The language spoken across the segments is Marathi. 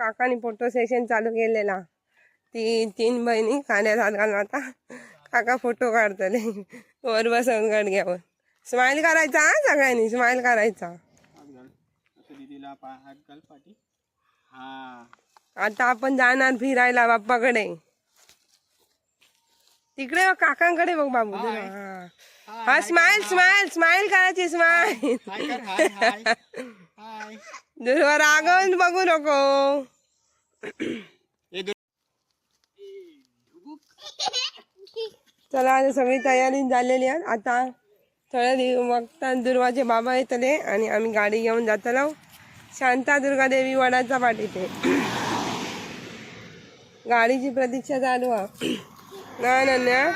काकाने फोटो सेशन चालू केलेला. ती तीन बहिणी खाण्यात हात घालून आता. काका फोटो काढतले. वर बसवून गाडग्यावर स्माइल करायचा हा सगळ्यांनी? स्माइल करायचा. हा आता आपण जाणार फिरायला बाप्पाकडे. तिकडे बघ, काकांकडे बघ बाबू. हा. हा स्माइल स्माइल स्माइल करायची स्माइल रागवून बघू नको. चला आता सगळी तयारी झालेली आहे. आता थोड्या दिव बघता दुर्वाचे बाबा येतले आणि आम्ही गाडी घेऊन जातलो. शांता दुर्गा देवी वडाचा पाठीते गाडीची प्रतीक्षा चालू आहे. ना नन्या?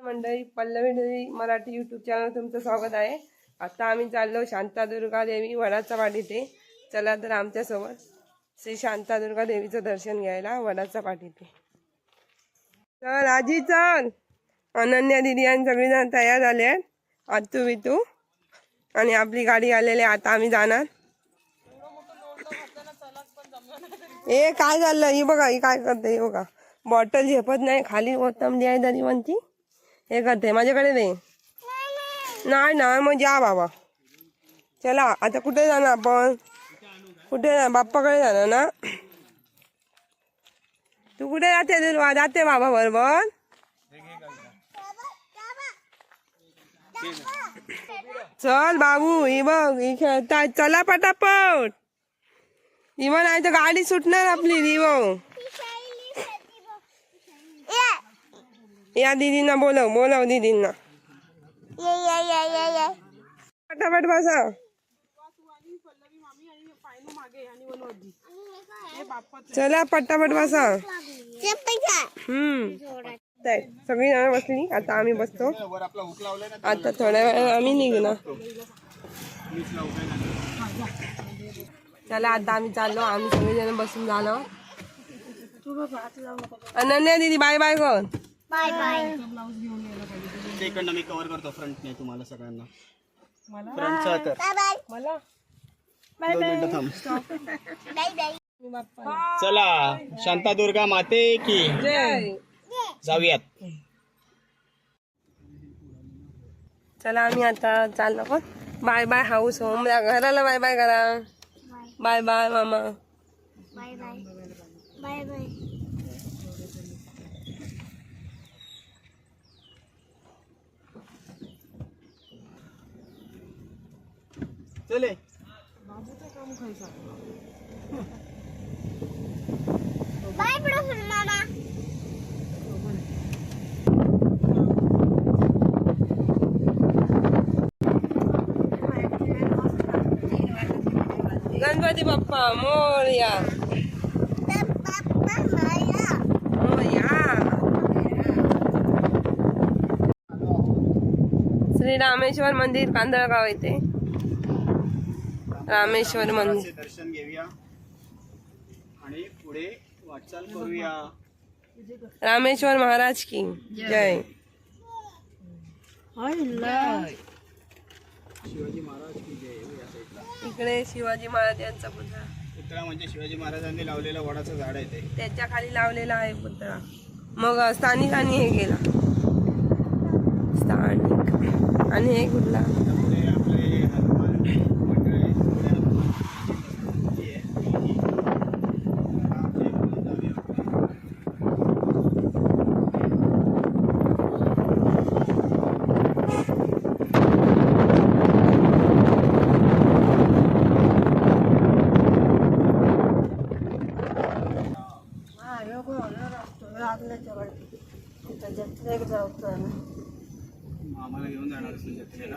मंडळी पल्लवी देवी मराठी यूट्यूब चॅनल तुमचं स्वागत आहे. आता आम्ही चाललो शांतादुर्गा देवी वडाचा पाठीते चला तर आमच्यासोबत श्री शांतादुर्गा देवीचं दर्शन घ्यायला वडाचा पाठीते चल आजी चल. अनन्या दिदी आणि सगळेजण तयार झाले आहेत. आतू बितू आणि आपली गाडी आलेली आहे. आता आम्ही जाणार. ए काय झालं? ही बघा ही काय करते? हे बघा. बॉटल झेपत नाही. खाली ओतमली आहे तरी म्हणती हे करते. माझ्याकडे दे. नाही ना मग जा बाबा. चला आता कुठे जाणार आपण? कुठे जाणार? बाप्पाकडे जाणार ना? तू कुठे जाते दुर्वा? जाते बाबा बरोबर? चल बाबू ही बघ ही खेळताय. चला पटापट. इवन नाही तर गाडी सुटणार आपली दिवो या दीदींना बोलव बोलव दीदींना. पटापट बसा. चला पटापट बसा. हम्म. सगळी जण बसली. आता आम्ही बसतो. वर आपला हुक लावलाय ना आता थोड्या वेळ आम्ही निघू ना चला आता आम्ही चाललो. आम्ही सगळेजण बसून झालो अनन्या दीदी बाय बाय कर ते इकडनं मी कव्हर करतो फ्रंट नाही तुम्हाला सगळ्यांना. फ्रंटचा तर मला? दोन मिनिटं थांब. चला शांतादुर्गा माते की. जय. जाऊयात. चला आम्ही आता चाललो पण बाय बाय हाऊस होम घराला बाय बाय करा. बाय बाय मामा. बाय बाय बाय बाय चले. बाय प्रफुल्ल मामा. गणपती बाप्पा मोरया बाप्पा माया मोरया श्री रामेश्वर मंदिर कांदळगाव येथे. रामेश्वर मंदिर. दर्शन घेऊया. आणि पुढे वाटचाल करूया. रामेश्वर महाराज की. जय. शिवाजी महाराज की जय या साईडला. इकडे शिवाजी महाराज यांचा पुतळा. पुतळा म्हणजे शिवाजी महाराजांनी लावलेलं वडाचं झाड आहे ते. त्याच्याखाली लावलेला आहे पुतळा. मग स्थानिकांनी हे केला. स्थानिक. आणि हे कुठला पुढे आपले हनुमान मंडळ आहे. पुढे हनुमान ही आहे. ही. आपले हनुमान जाऊया पुढे. आम्हाला घेऊन जाणार असेल जत्रेला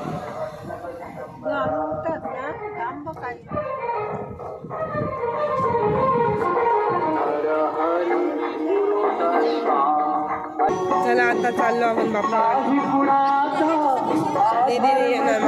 चला आता चाललो आपण बाप्पा. दीदीने येणार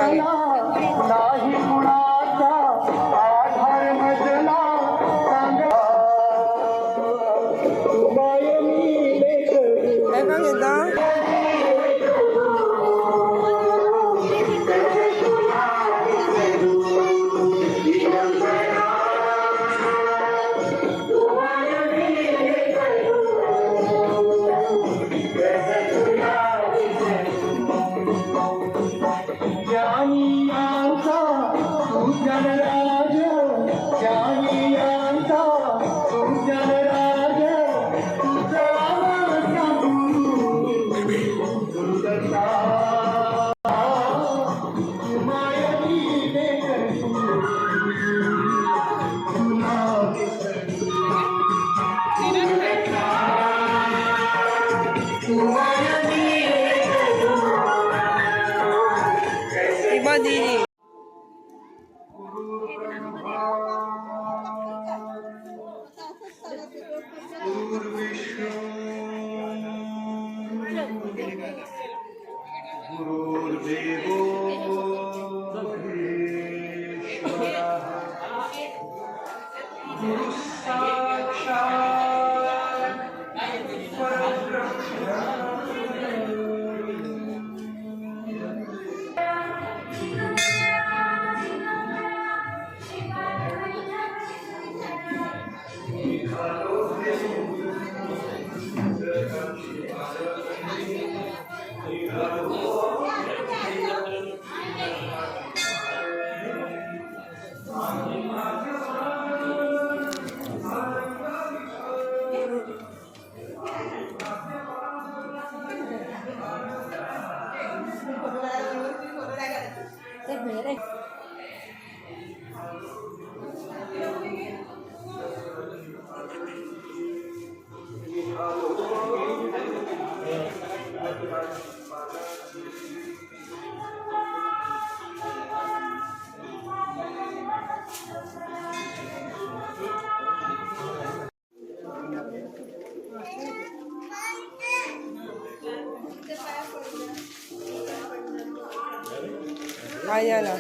काय झाला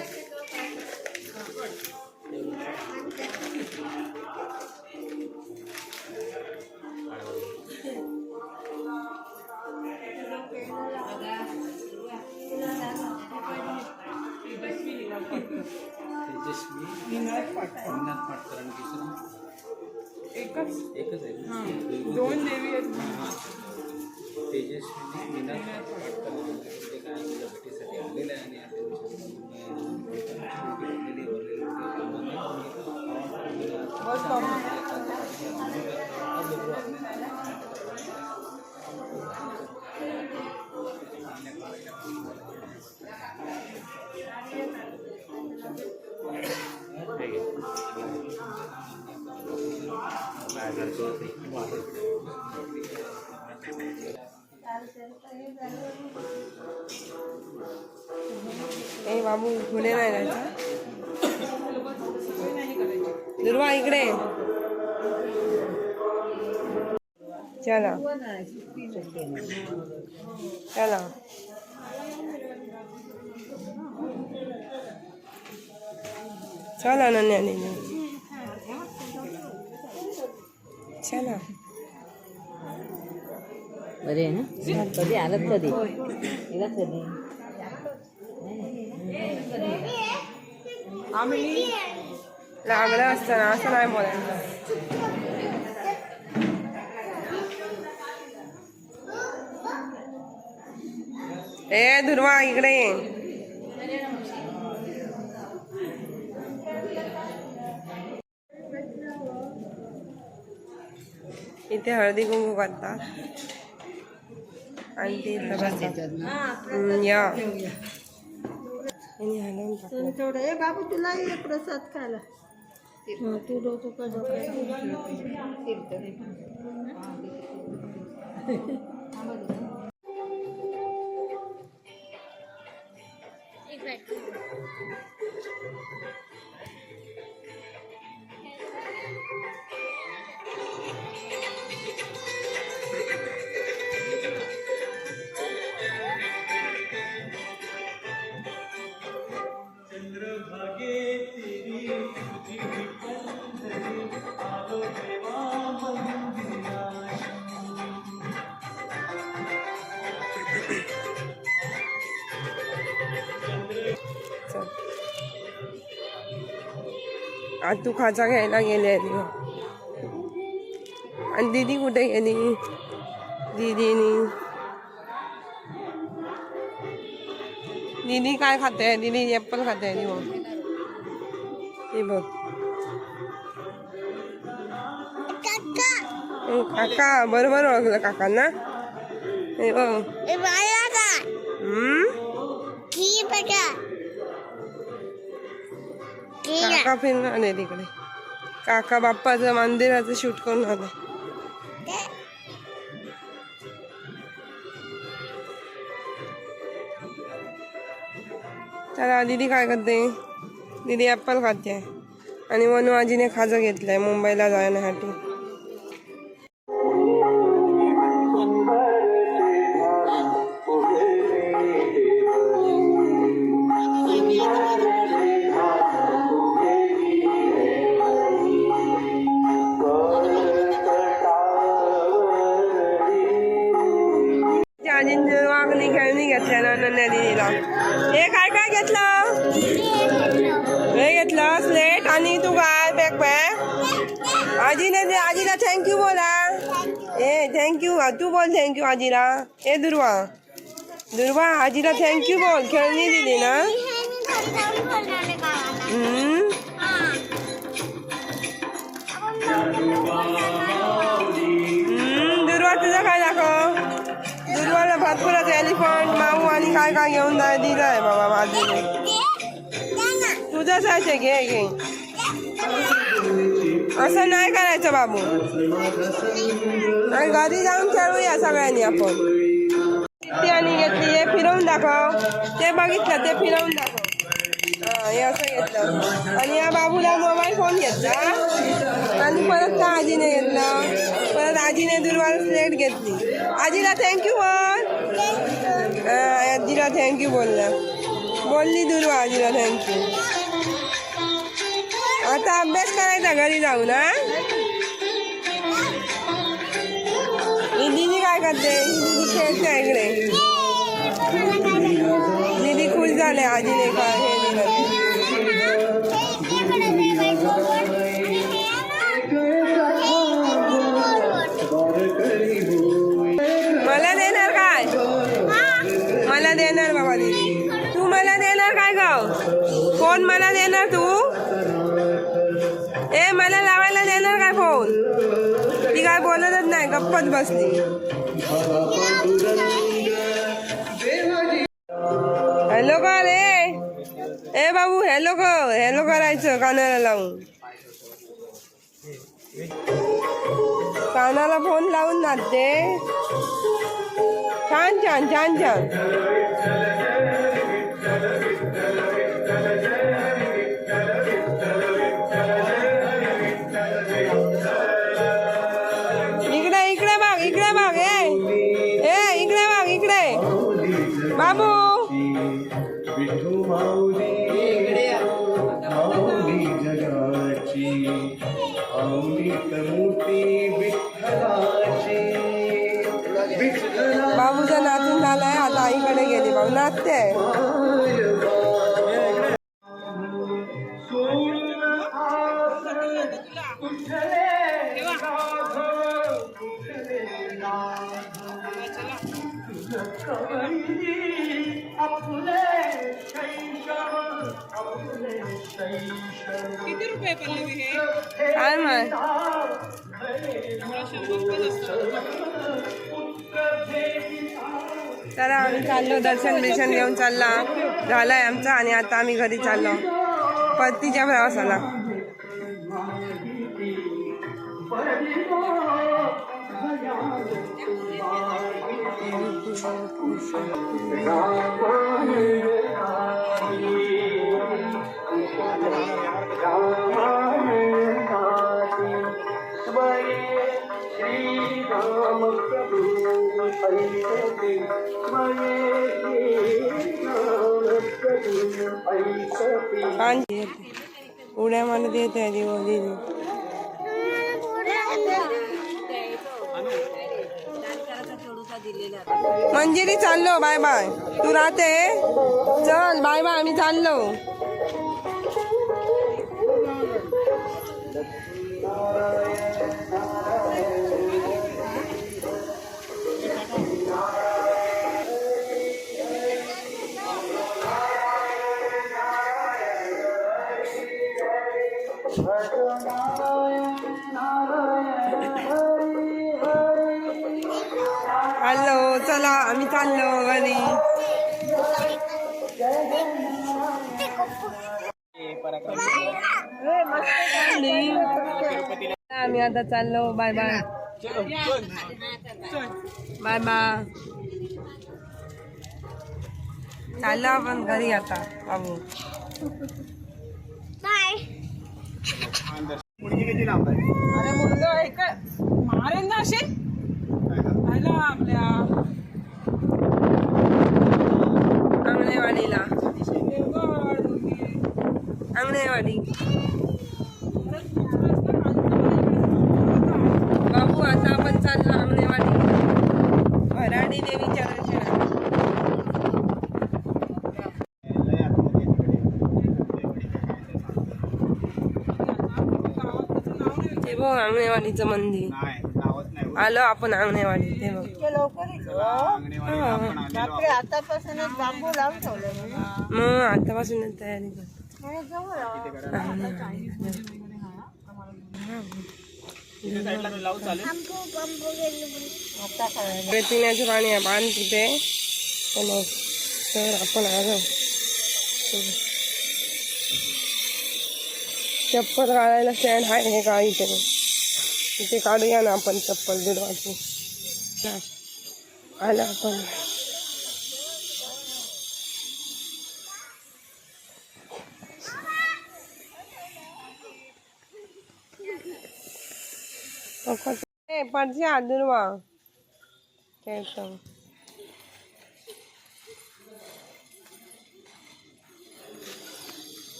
तेजस्वी विनाथ पाटकर। आणि दुसरं एकच एकच आहे ना? दोन देवी आहेत. तेजस्वी ए बाबू पुढे नाही जायचं दुर्वा इकडे चला चला चला अनन्या दीदी चला बरे ना कधी आलं कधी येला कधी लागलं असतं ना असं नाही बोलायचं ए धुर्वा इकडे इथे हळदी कुंकू करतात. आणि ते या. थोडं. बाबू तुला ये प्रसाद खायला. तू डोकं করে Thank you. आतू खाचा घ्यायला गेले ती आणि दीदी कुठे गेली दीदीनी दीदी काय खाते दीदी ॲपल खाते ती बघ ती बघ काका ए, काका बरोबर ओळखलं काकांना हे बघ ए बाया काय हम्म की बघा की काका फिरणार आले तिकडे. काका बाप्पाचं मंदिराचं शूट करून आलं. चला दीदी काय करते? दीदी ॲपल खाते. आणि वनुआजीने आजीने खाजा घेतलाय मुंबईला जाण्यासाठी. थँक्यू तू बोल थँक्यू आजीला ए दुर्वा दुर्वा आजीला थँक्यू बोल खेळणी दिली ना हम्म हम्म, दुर्वा तुझं काय दाखव दुर्वाला भरपूरच एलिफंट माऊ आणि काय काय घेऊन जाय दिलं आहे बाबा माझीने तुझंच आहे ते घे घे असं नाही करायचं बाबू. आणि घरी जाऊन खेळूया सगळ्यांनी आपण. ती आणि घेतली हे फिरवून दाखव. ते बघितलं ते फिरवून दाखव. हा हे असं घेतलं. आणि या बाबूला मोबाईल फोन घेतला. आणि परत का आजीने घेतला. परत आजीने दुर्वाला स्लेट घेतली. आजीला थँक्यू बोल. हा, आजीला थँक्यू बोलला. बोलली दुर्वा आजीला थँक्यू आता अभ्यास करायचा घरी जाऊ ना ही दीदी काय करते? ही दीदी खेळते इकडे. दीदी खुश झाले आजीने काय हे मला देणार काय? मला देणार बाबा दीदी. तू मला देणार काय गाव कोण मला देणार तू? ए मला लावायला देणार काय फोन? ती काय बोलतच नाही गप्पच बसली. हॅलो का रे ए बाबू हॅलो का हॅलो करायचं कानाला लावून. कानाला फोन लावून नाचते. छान छान छान छान. बाबू काय माय चला आम्ही चाललो दर्शन बिर्शन घेऊन चालला. झालाय आमचा आणि आता आम्ही घरी चाललो. परतीच्या प्रवासाला. उड्यामध्ये येते उड्या मारत येते मंजिरी चाललो बाय बाय. तू राहते? चल बाय बाय आम्ही चाललो. हॅलो चला आम्ही चाललो घरी आम्ही आता चाललो बाय बाय बाय बाय चाललो आपण घरी आता बाबू. मुलगी किती लांब आहे अरे मुलगा आहे का? मारेन ना असे? आला आपल्या. अंगणेवाडीला. अंगणेवाडी बाबू आता आपण चाललो अंगणेवाडी भराडी देवीच्या दर्शनाला लय आतमध्ये तिकडे. ते बघ अंगणेवाडीचं मंदिर. आलो आपण अंगणेवाडी ते बघ. आतापासूनच बांबू लावून ठेवले मग आतापासूनच तयारी कर. किती करायला? इथे साईडला तो लावू चालेल. आता काय? इकडे पिण्याचं पाणी आहे पाणी तिथे. तर आपण आलो. चप्पल काढायला स्टँड आहे हे का इथे? तिथे काढूया ना आपण चप्पल दीड वाजून. आलं आपण. पडजे पडशी हात दुर्वा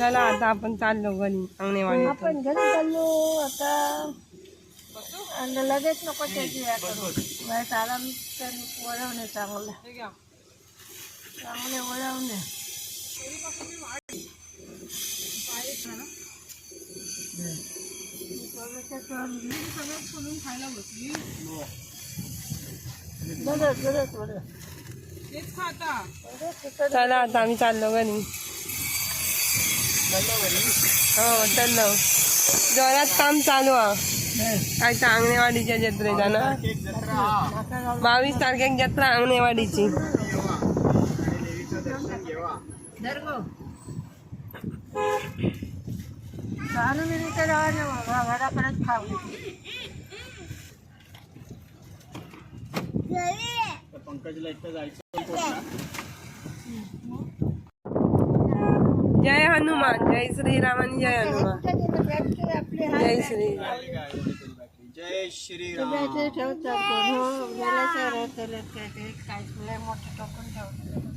चला आता आपण चाललो घरी. अंगणेवाडी आपण घरी चाललो आता आणि लगेच नको त्याची या करू आराम वळवणे चांगलं. चांगले वळवणे चला आता आम्ही चाललो घरी. हो चाललो जोरात काम चालू आहे काय तर अंगणेवाडीच्या जत्रेचा ना? बावीस तारखेक जत्रा अंगणेवाडीची. चालू पंकजला एकटं जायचं कोकणात. जय हनुमान जय श्रीराम आणि जय हनुमान जय श्री आली काय एवढी तरी बाकी. जय श्रीराम ठेवतात लय मोठे टोकून ठेवतात